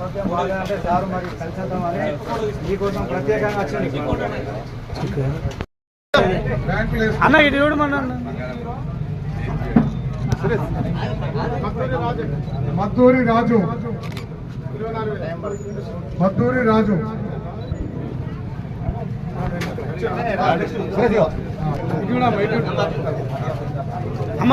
బాగాలంటే sir మరి కలిసేద్దామని మీకోసం ప్రత్యేకంగా వచ్చింది. అన్న ఇటు చూడు మన మద్దూరి రాజు. మద్దూరి రాజు. అమ్మ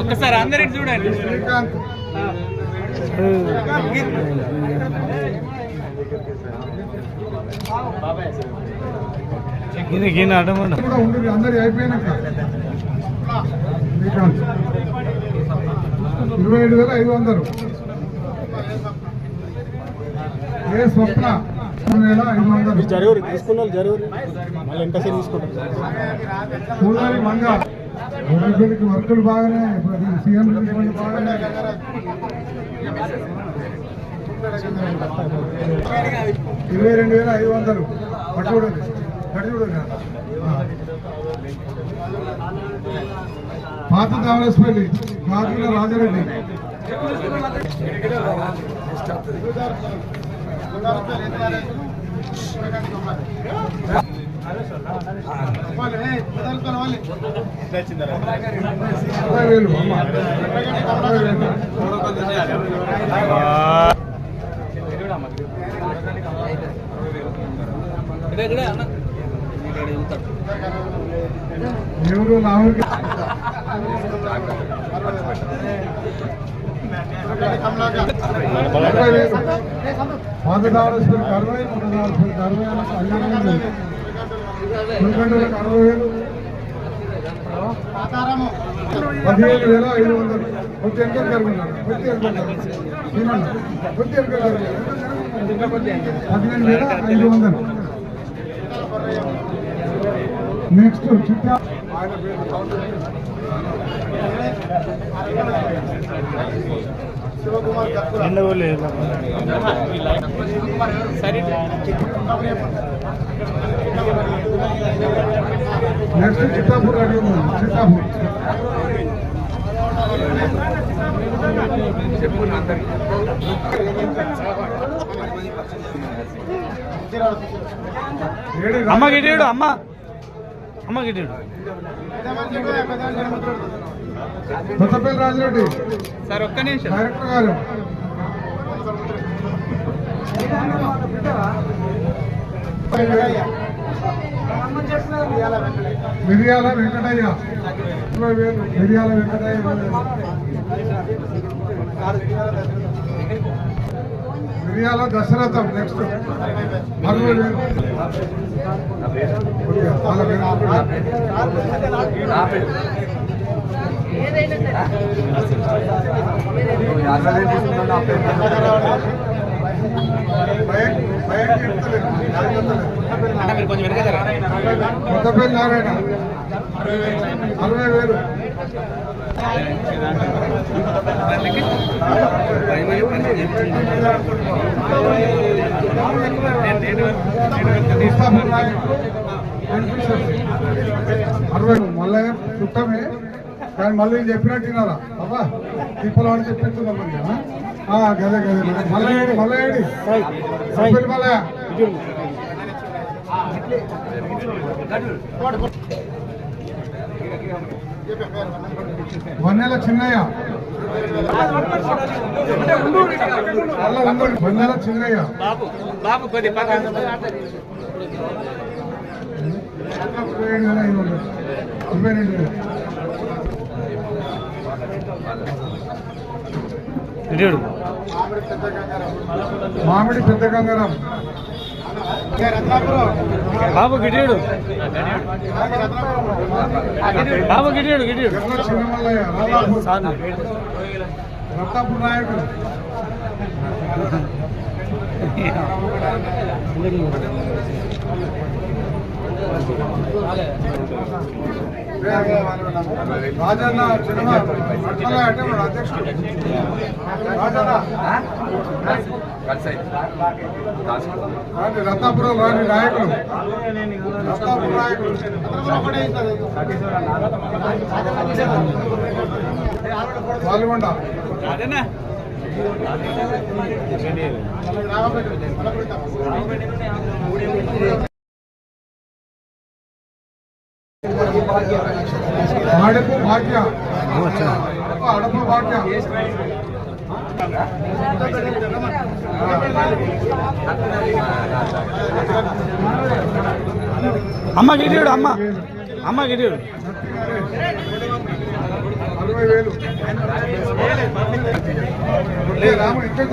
ఒక్కసారి అందరికి చూడండి. శ్రీకాంత్. ఉండి. అందరి అయిపోయినాక. శ్రీకాంత్. ఇరవై ఏడు వేల ఐదు వందలు. ఏ స్వప్న? మూడు వేల ఐదు వందలు జరుగురు తీసుకున్న జరుగురు మళ్ళీ ఎంతసేపు తీసుకుంటారు? పూలారి మంగ గొడవపల్లికి వర్కులు బాగానే ఇప్పుడు సీఎం రిలీఫ్ బాగానే. ఇరవై రెండు వేల ఐదు వందలు. పట్టు చూడండి పట్టు చూడండి. పాత రాజరెడ్డి. అరవై వేలు అమ్మ. అరవై వేలు. అరవై అరవై అన్న వేలు పదిహేను వేల ఐదు వందలు ప్రతి ఎంత జరుగుతున్నారు పదిహేను వేల ఐదు వందలు నెక్స్ట్ చిట్టా నెక్స్ట్ చిత్తాపూర్ ఉంది చిత్తాపూర్. ఏడు అమ్మ. గిటి చూడు అమ్మ అమ్మ గిటి చూడు కొత్తపల్లి రాజిరెడ్డి. సార్ ఒక్క నిమిషం. డైరెక్టర్ గారు. మిరియాల వెంకటయ్య. ఇరవై వేలు మిరియాల వెంకటయ్య. మిరియాల దశరథం నెక్స్ట్ అరవై వేలు ఓకే, వాళ్ళ పేరు. నారాయణ అరవై వేలు అరవై మళ్ళీ చుట్టమే కానీ మళ్ళీ చెప్పినట్టు వినారా అబ్బా తిప్పలవాడు వాడు మరి గదే గదే మళ్ళీ ఏడి మళ్ళీ సభ్యులు మళ్ళీ. వన్నెల చిన్నయ్య. వన్నెల చిన్నయ్య బాబు కొద్ది ఇరవై వేల. ఐదు వందలు ఇరవై రెండు మామిడి పెద్ద గంగారాం. బాబు గిటీడు. బాబు రాధాపూర్ సార్ రత్తాపూర్ నాయకుడు. రాజన్న. సినిమా అంటే మన అధ్యక్షుడు రాజన్న రాండి రత్నాపురం రాని నాయకులు రత్నాపురం నాయకులు పాల్గొండ అదేనా అడపు భాగ్య అడపు భాగ్య అమ్మ. గిటీడు అమ్మ అమ్మ గిటీడు అరవై వేలు. రాము ఇక్కడ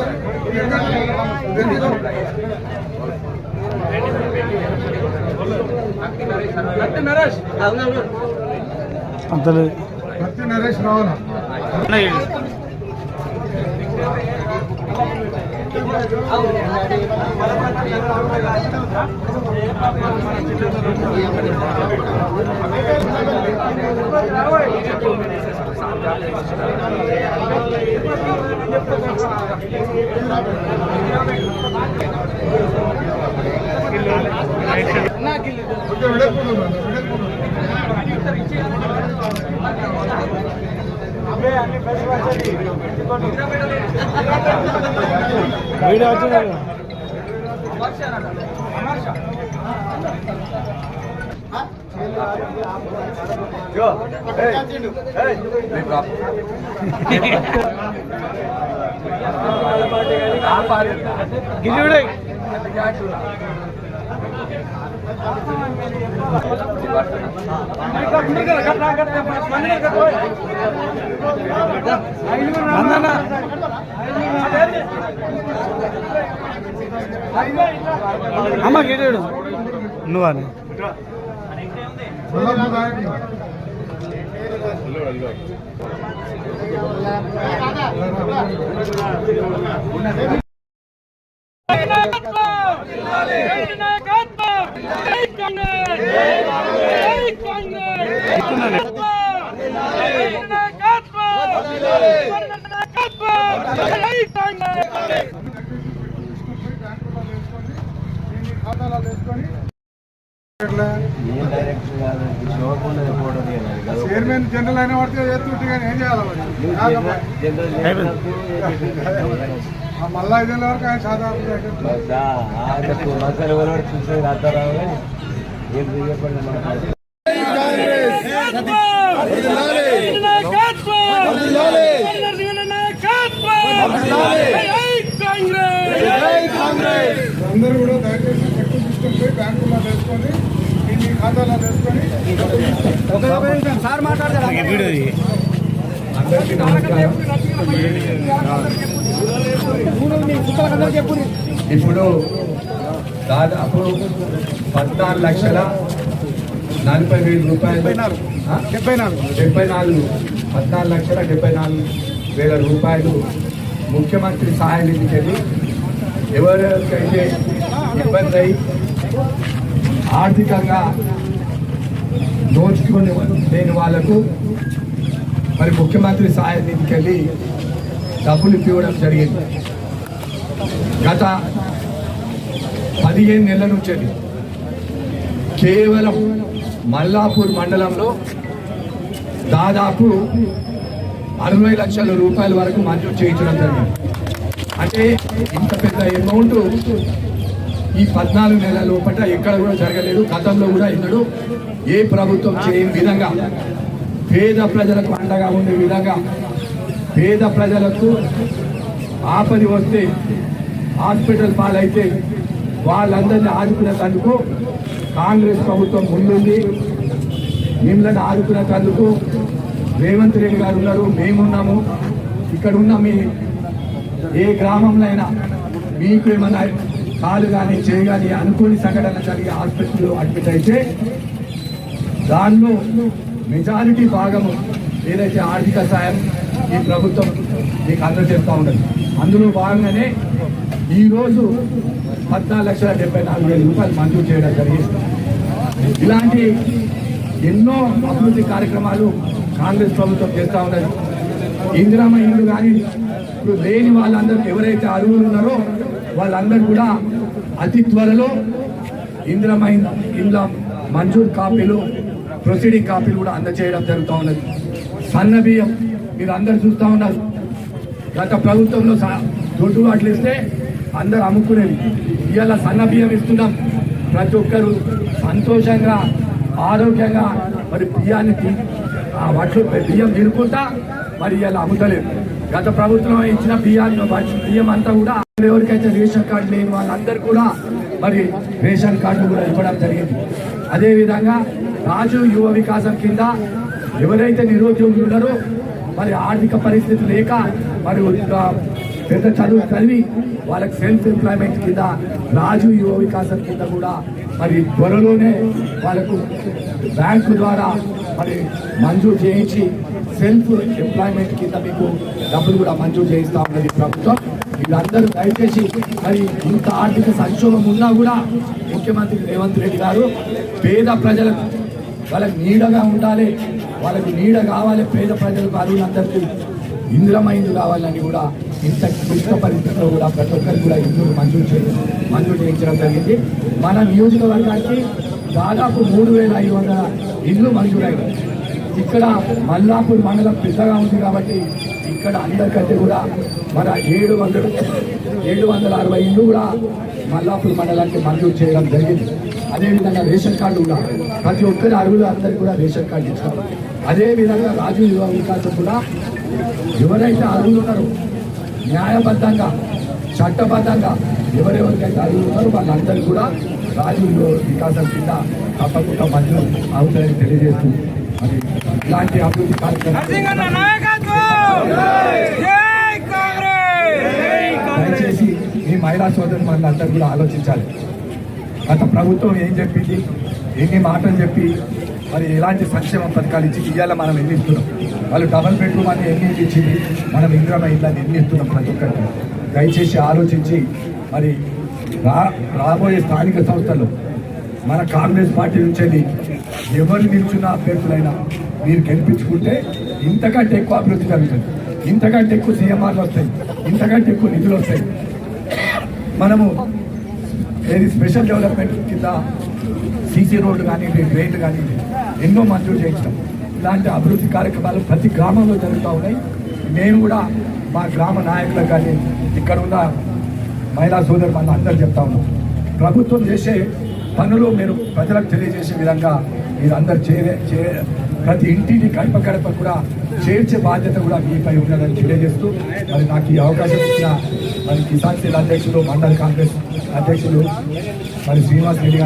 అంతలేదు భక్తి నరేష్ రావాలా కొంచెం వీడియో వచ్చింది గిటీడు అందనా అమ్మ గిటీడు నువ్వని ఖాతాలో వేసుకొని? చైర్మన్ జనరల్ అయిన వాడితే చేస్తుంటే కానీ ఏం చేయాలి మళ్ళా ఐదేళ్ళ వరకు ఆయన సాధారణ అందరూ కూడా దయచేసి చెక్కు పోయి బ్యాంకులో వేసుకొని మీ ఖాతాలో వేసుకొని అందరికీ నమస్కారం ఇప్పుడు దాదాపు పద్నాలుగు లక్షల నలభై వేల రూపాయలు డెబ్బై నాలుగు. డెబ్బై నాలుగు. పద్నాలుగు లక్షల డెబ్బై నాలుగు వేల రూపాయలు ముఖ్యమంత్రి సహాయ నిధికి ఎవరికైతే ఇబ్బంది అయి ఆర్థికంగా దోచుకొని లేని వాళ్ళకు మరి ముఖ్యమంత్రి సహాయ నిధికి వెళ్ళి డబ్బులు ఇవ్వడం జరిగింది. గత పదిహేను నెలల నుంచి కేవలం మల్లాపూర్ మండలంలో దాదాపు అరవై లక్షల రూపాయల వరకు మంజూరు చేయించడం జరిగింది. అంటే ఇంత పెద్ద అమౌంట్ ఈ పద్నాలుగు నెలల లోపల ఎక్కడ కూడా జరగలేదు. గతంలో కూడా ఎన్నడూ ఏ ప్రభుత్వం చేయని విధంగా పేద ప్రజలకు అండగా ఉండే విధంగా పేద ప్రజలకు ఆపది వస్తే హాస్పిటల్ పాలైతే వాళ్ళందరినీ ఆదుకునేందుకు కాంగ్రెస్ ప్రభుత్వం ముందుంది. మిమ్మల్ని ఆదుకునేందుకు రేవంత్ రెడ్డి గారు ఉన్నారు మేమున్నాము. ఇక్కడ ఉన్న మీ ఏ గ్రామంలో అయినా మీకు ఏమైనా కాలు కానీ చేయి కానీ అనుకోని సంఘటన జరిగి హాస్పిటల్లో అడ్మిట్ అయితే దానిలో మెజారిటీ భాగము ఏదైతే ఆర్థిక సాయం ఈ ప్రభుత్వం మీకు అందజేస్తూ ఉండదు అందులో భాగంగానే ఈరోజు పద్నాలుగు లక్షల డెబ్బై నాలుగు వేల రూపాయలు మంజూరు చేయడం జరిగింది. ఇలాంటి ఎన్నో అభివృద్ధి కార్యక్రమాలు కాంగ్రెస్ ప్రభుత్వం చేస్తూ ఉన్నది. ఇందిరామ ఇల్లు కానీ ఇప్పుడు లేని వాళ్ళందరూ ఎవరైతే అరువులు ఉన్నారో వాళ్ళందరూ కూడా అతి త్వరలో ఇందిరామ ఇండ్ల మంజూరు కాపీలు ప్రొసీడింగ్ కాపీలు కూడా అందజేయడం జరుగుతూ ఉన్నది. సన్న బియ్యం మీరు అందరు చూస్తూ ఉన్నారు. గత ప్రభుత్వంలో స- దొడ్డు ఇస్తే అందరు అమ్ముకునేది. ఇవాళ సన్న బియ్యం ఇస్తున్నాం. ప్రతి ఒక్కరు సంతోషంగా ఆరోగ్యంగా మరి బియ్యాన్ని ఆ వడ్లు బియ్యం తినుకుంటా మరి ఇవాళ అమ్ముతలేదు గత ప్రభుత్వం ఇచ్చిన బియ్యాన్ని వడ్లు- బియ్యం అంతా కూడా ఎవరికైతే రేషన్ కార్డు లేని వాళ్ళందరూ కూడా మరి రేషన్ కార్డు కూడా ఇవ్వడం జరిగింది. అదేవిధంగా రాజు యువ వికాసం కింద ఎవరైతే నిరుద్యోగులు ఉన్నారో మరి ఆర్థిక పరిస్థితి లేక మరి పెద్ద చదువు చదివి వాళ్ళకి సెల్ఫ్ ఎంప్లాయ్మెంట్ కింద రాజు యువ వికాసం కింద కూడా మరి త్వరలోనే వాళ్ళకు బ్యాంకు ద్వారా మరి మంజూరు చేయించి సెల్ఫ్ ఎంప్లాయ్మెంట్ కింద మీకు డబ్బులు కూడా మంజూరు చేయిస్తా ఉన్నది ప్రభుత్వం. వీళ్ళందరూ దయచేసి మరి ఇంత ఆర్థిక సంక్షోభం ఉన్నా కూడా ముఖ్యమంత్రి రేవంత్ రెడ్డి గారు పేద ప్రజలకు వాళ్ళకి నీడగా ఉండాలి వాళ్ళకి నీడ కావాలి పేద ప్రజలకు అరువులందరికీ ఇంద్రమైంది కావాలని కూడా ఇంత క్లిష్ట పరిస్థితుల్లో కూడా ప్రతి ఒక్కరికి కూడా ఇల్లు మంజూరు చేయ మంజూరు చేయించడం జరిగింది. మన నియోజకవర్గానికి దాదాపు మూడు వేల ఐదు వందల ఇల్లు మంజూరైనాయి ఇక్కడ మల్లాపూర్ మండలం పెద్దగా ఉంది కాబట్టి ఇక్కడ అందరికంటే కూడా మన ఏడు వందలు ఏడు వందల అరవై ఇల్లు కూడా మల్లాపూర్ మండలానికి మంజూరు చేయడం జరిగింది. అదేవిధంగా రేషన్ కార్డు కూడా ప్రతి ఒక్కరి అరువులు అందరికీ కూడా రేషన్ కార్డు ఇచ్చారు అదేవిధంగా రాజు యువ వికాసం కూడా ఎవరైతే అరువులు ఉన్నారో న్యాయబద్ధంగా చట్టబద్ధంగా ఎవరెవరికైతే అరువులు ఉన్నారో వాళ్ళందరూ కూడా రాజు యువ వికాసం కింద తప్పకుండా మంజూరు అవుతాయని తెలియజేస్తూ మరి ఇలాంటి అభివృద్ధి దయచేసి మీ మహిళా సోదరు మనందరూ కూడా ఆలోచించాలి. గత ప్రభుత్వం ఏం చెప్పింది? ఎన్ని మాటలు చెప్పి మరి ఎలాంటి సంక్షేమ పథకాలు ఇచ్చి ఇవాళ మనం ఎన్ని ఇస్తున్నాం వాళ్ళు డబల్ బెడ్రూమ్ అని ఎన్ని ఇచ్చింది మనం ఇంద్రమ ఇళ్ళని ఎన్ని ఇస్తున్నాం ప్రతి ఒక్కరికి? దయచేసి ఆలోచించి మరి రా రాబోయే స్థానిక సంస్థలు మన కాంగ్రెస్ పార్టీ నుంచి ఎవరు నిల్చున్న అభ్యర్థులైనా మీరు గెలిపించుకుంటే ఇంతకంటే ఎక్కువ అభివృద్ధి జరుగుతుంది. ఇంతకంటే ఎక్కువ సీఎంఆర్లు వస్తాయి. ఇంతకంటే ఎక్కువ నిధులు వస్తాయి. మనము ఏది స్పెషల్ డెవలప్మెంట్ కింద సీసీ రోడ్డు కానివ్వండి డ్రైన్లు కానివ్వండి ఎన్నో మంజూరు చేయించడం ఇలాంటి అభివృద్ధి కార్యక్రమాలు ప్రతి గ్రామంలో జరుగుతూ ఉన్నాయి. నేను కూడా మా గ్రామ నాయకులకు కానీ ఇక్కడ ఉన్న మహిళా సోదరు మన అందరు చెప్తా ఉన్నాం. ప్రభుత్వం చేసే పనులు మీరు ప్రజలకు తెలియజేసే విధంగా మీరు అందరు చేరే చే ప్రతి ఇంటిని గడప గడప కూడా చేర్చే బాధ్యత కూడా మీపై ఉన్నదని తెలియజేస్తూ మరి నాకు ఈ అవకాశం ఇచ్చిన మరి కిసాన్ సేల్ అధ్యక్షులు మండల కాంగ్రెస్ అధ్యక్షులు మరి శ్రీనివాస్ రెడ్డి గారు